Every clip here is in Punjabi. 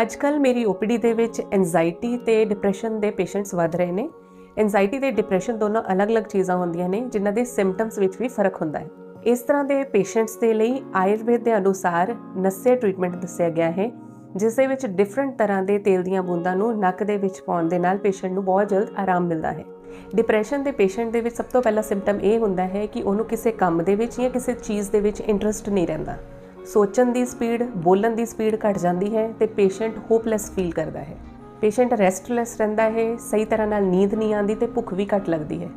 ਅੱਜਕੱਲ ਮੇਰੀ ਓਪੀਡੀ ਦੇ ਵਿੱਚ ਐਂਜ਼ਾਈਟੀ ਤੇ ਡਿਪਰੈਸ਼ਨ ਦੇ ਪੇਸ਼ੈਂਟਸ ਵੱਧ ਰਹੇ ਨੇ। ਐਂਜ਼ਾਈਟੀ ਤੇ ਡਿਪਰੈਸ਼ਨ ਦੋਨੋਂ ਅਲੱਗ-ਅਲੱਗ ਚੀਜ਼ਾਂ ਹੁੰਦੀਆਂ ਨੇ, ਜਿਨ੍ਹਾਂ ਦੇ ਸਿੰਪਟਮਸ ਵਿੱਚ ਵੀ ਫ਼ਰਕ ਹੁੰਦਾ ਹੈ। ਇਸ ਤਰ੍ਹਾਂ ਦੇ ਪੇਸ਼ੈਂਟਸ ਦੇ ਲਈ ਆਯੁਰਵੇਦ ਦੇ ਅਨੁਸਾਰ ਨਸੇ ਟ੍ਰੀਟਮੈਂਟ ਦੱਸਿਆ ਗਿਆ ਹੈ, ਜਿਸ ਦੇ ਵਿੱਚ ਡਿਫਰੈਂਟ ਤਰ੍ਹਾਂ ਦੇ ਤੇਲ ਦੀਆਂ ਬੂੰਦਾਂ ਨੂੰ ਨੱਕ ਦੇ ਵਿੱਚ ਪਾਉਣ ਦੇ ਨਾਲ ਪੇਸ਼ੈਂਟ ਨੂੰ ਬਹੁਤ ਜਲਦ ਆਰਾਮ ਮਿਲਦਾ ਹੈ। ਡਿਪਰੈਸ਼ਨ ਦੇ ਪੇਸ਼ੈਂਟ ਦੇ ਵਿੱਚ ਸਭ ਤੋਂ ਪਹਿਲਾ ਸਿੰਪਟਮ ਇਹ ਹੁੰਦਾ ਹੈ ਕਿ ਉਹਨੂੰ ਕਿਸੇ ਕੰਮ ਦੇ ਵਿੱਚ ਜਾਂ ਕਿਸੇ ਚੀਜ਼ ਦੇ ਵਿੱਚ ਇੰਟਰਸਟ ਨਹੀਂ ਰਹਿੰਦਾ। ਸੋਚਣ ਦੀ ਸਪੀਡ ਬੋਲਣ ਦੀ ਸਪੀਡ ਘਟ ਜਾਂਦੀ ਹੈ ਤੇ ਪੇਸ਼ੈਂਟ ਹੋਪਲੈਸ ਫੀਲ ਕਰਦਾ ਹੈ। ਪੇਸ਼ੈਂਟ ਰੈਸਟਲੈਸ ਰਹਿੰਦਾ ਹੈ, ਸਹੀ ਤਰ੍ਹਾਂ ਨਾਲ ਨੀਂਦ ਨਹੀਂ ਆਉਂਦੀ ਤੇ ਭੁੱਖ ਵੀ ਘਟ ਲੱਗਦੀ ਹੈ।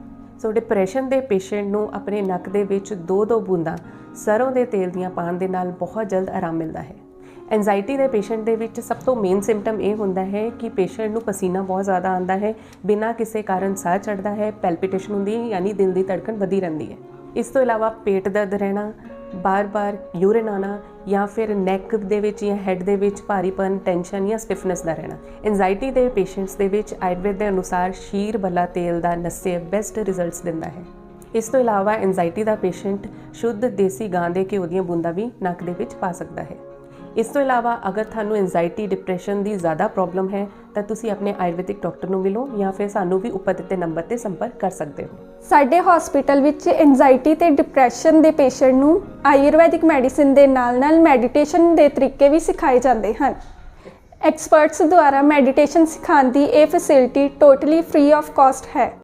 ਸੋ ਡਿਪਰੈਸ਼ਨ ਦੇ ਪੇਸ਼ੈਂਟ ਨੂੰ ਆਪਣੇ ਨੱਕ ਦੇ ਵਿੱਚ ਦੋ ਦੋ ਬੂੰਦਾਂ ਸਰੋਂ ਦੇ ਤੇਲ ਦੀਆਂ ਪਾਣ ਦੇ ਨਾਲ ਬਹੁਤ ਜਲਦ ਆਰਾਮ ਮਿਲਦਾ ਹੈ। ਐਂਜ਼ਾਈਟੀ ਦੇ ਪੇਸ਼ੈਂਟ ਦੇ ਵਿੱਚ ਸਭ ਤੋਂ ਮੇਨ ਸਿੰਪਟਮ ਇਹ ਹੁੰਦਾ ਹੈ ਕਿ ਪੇਸ਼ੈਂਟ ਨੂੰ ਪਸੀਨਾ ਬਹੁਤ ਜ਼ਿਆਦਾ ਆਉਂਦਾ ਹੈ, ਬਿਨਾਂ ਕਿਸੇ ਕਾਰਨ ਸਾਹ ਚੜਦਾ ਹੈ ਪੈਲਪੀਟੇਸ਼ਨ ਹੁੰਦੀ ਹੈ, ਯਾਨੀ ਦਿਲ ਦੀ ਧੜਕਣ ਵਧੀ ਰਹਿੰਦੀ ਹੈ। ਇਸ ਤੋਂ ਇਲਾਵਾ ਪੇਟ ਦਰਦ ਰਹਿਣਾ ਬਾਰ-ਬਾਰ ਯੂਰਿਨ ਆਣਾ ਜਾਂ ਫਿਰ ਨੈਕ ਦੇ ਵਿੱਚ ਜਾਂ ਹੈਡ ਦੇ ਵਿੱਚ ਭਾਰੀਪਨ ਟੈਨਸ਼ਨ ਜਾਂ ਸਟਿਫਨੈਸ ਦਾ ਰਹਿਣਾ। ਐਂਜ਼ਾਈਟੀ ਦੇ ਪੇਸ਼ੈਂਟਸ ਦੇ ਵਿੱਚ ਆਯੁਰਵੇਦ ਦੇ ਅਨੁਸਾਰ ਸ਼ੀਰ ਬੱਲਾ ਤੇਲ ਦਾ ਨਸੇ ਬੈਸਟ ਰਿਜ਼ਲਟਸ ਦਿੰਦਾ ਹੈ। ਇਸ ਤੋਂ ਇਲਾਵਾ ਐਂਜ਼ਾਈਟੀ ਦਾ ਪੇਸ਼ੈਂਟ ਸ਼ੁੱਧ ਦੇਸੀ ਗਾਂ ਦੇ ਘਿਓ ਦੀਆਂ ਬੂੰਦਾਂ ਵੀ ਨੱਕ ਦੇ ਵਿੱਚ ਪਾ ਸਕਦਾ ਹੈ। ਇਸ ਤੋਂ ਇਲਾਵਾ ਅਗਰ ਤੁਹਾਨੂੰ ਐਂਜ਼ਾਈਟੀ ਡਿਪਰੈਸ਼ਨ ਦੀ ਜ਼ਿਆਦਾ ਪ੍ਰੋਬਲਮ ਹੈ, ਤਾਂ ਤੁਸੀਂ ਆਪਣੇ ਆਯੁਰਵੈਦਿਕ ਡਾਕਟਰ ਨੂੰ ਮਿਲੋ ਜਾਂ ਫਿਰ ਸਾਨੂੰ ਵੀ ਉੱਪਰ ਦਿੱਤੇ ਨੰਬਰ ਤੇ ਸੰਪਰਕ ਕਰ ਸਕਦੇ ਹੋ। ਸਾਡੇ ਹਸਪੀਟਲ ਵਿੱਚ ਐਂਜ਼ਾਈਟੀ ਤੇ ਡਿਪਰੈਸ਼ਨ ਦੇ ਪੇਸ਼ੈਂਟ ਨੂੰ ਆਯੁਰਵੈਦਿਕ ਮੈਡੀਸਿਨ ਦੇ ਨਾਲ-ਨਾਲ ਮੈਡੀਟੇਸ਼ਨ ਦੇ ਤਰੀਕੇ ਵੀ ਸਿਖਾਏ ਜਾਂਦੇ ਹਨ। ਐਕਸਪਰਟਸ ਦੁਆਰਾ ਮੈਡੀਟੇਸ਼ਨ ਸਿਖਾਉਣ ਦੀ ਇਹ facility totally free of cost ਹੈ।